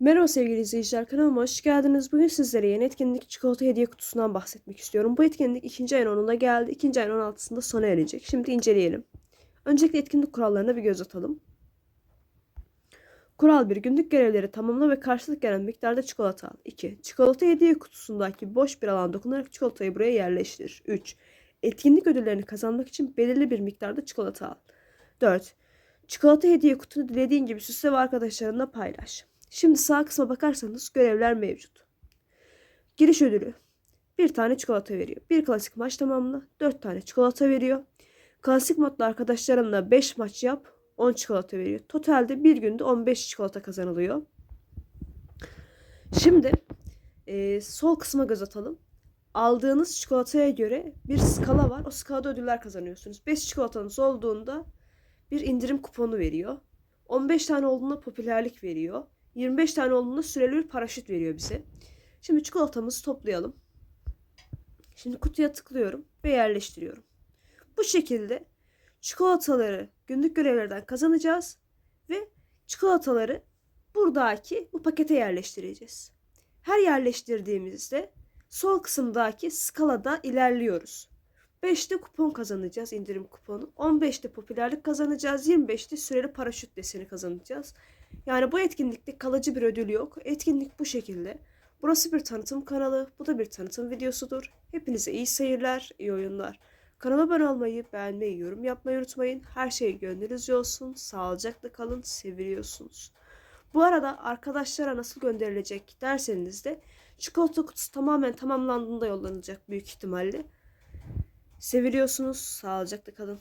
Merhaba sevgili izleyiciler kanalıma hoş geldiniz. Bugün sizlere yeni etkinlik çikolata hediye kutusundan bahsetmek istiyorum. Bu etkinlik ikinci ayın 10'unda geldi. İkinci ayın 16'sında sona erecek. Şimdi inceleyelim. Öncelikle etkinlik kurallarına bir göz atalım. Kural 1. Günlük görevleri tamamla ve karşılık gelen miktarda çikolata al. 2. Çikolata hediye kutusundaki boş bir alan dokunarak çikolatayı buraya yerleştir. 3. Etkinlik ödüllerini kazanmak için belirli bir miktarda çikolata al. 4. Çikolata hediye kutunu dilediğin gibi süsle ve arkadaşlarınla paylaş. Şimdi sağ kısma bakarsanız görevler mevcut. Giriş ödülü. Bir tane çikolata veriyor. Bir klasik maç tamamla. Dört tane çikolata veriyor. Klasik modda arkadaşlarınla 5 maç yap. 10 çikolata veriyor. Totalde bir günde 15 çikolata kazanılıyor. Şimdi e, sol kısma göz atalım. Aldığınız çikolataya göre bir skala var. O skalada ödüller kazanıyorsunuz. 5 çikolatanız olduğunda bir indirim kuponu veriyor. 15 tane olduğunda popülerlik veriyor. 25 tane olduğunda süreli bir paraşüt veriyor bize. Şimdi çikolatamızı toplayalım. Şimdi kutuya tıklıyorum ve yerleştiriyorum. Bu şekilde çikolataları günlük görevlerden kazanacağız ve çikolataları buradaki bu pakete yerleştireceğiz. Her yerleştirdiğimizde sol kısımdaki skalada ilerliyoruz. 5'te kupon kazanacağız indirim kuponu. 15'te popülerlik kazanacağız. 25'te süreli paraşüt deseni kazanacağız. Yani bu etkinlikte kalıcı bir ödül yok. Etkinlik bu şekilde. Burası bir tanıtım kanalı. Bu da bir tanıtım videosudur. Hepinize iyi seyirler, iyi oyunlar. Kanala abone olmayı, beğenmeyi, yorum yapmayı unutmayın. Her şey gönlünüzce olsun. Sağlıcakla kalın. Seviliyorsunuz. Bu arada arkadaşlara nasıl gönderilecek derseniz de çikolata kutusu tamamen tamamlandığında yollanacak büyük ihtimalle. Seviliyorsunuz. Sağlıcakla kalın.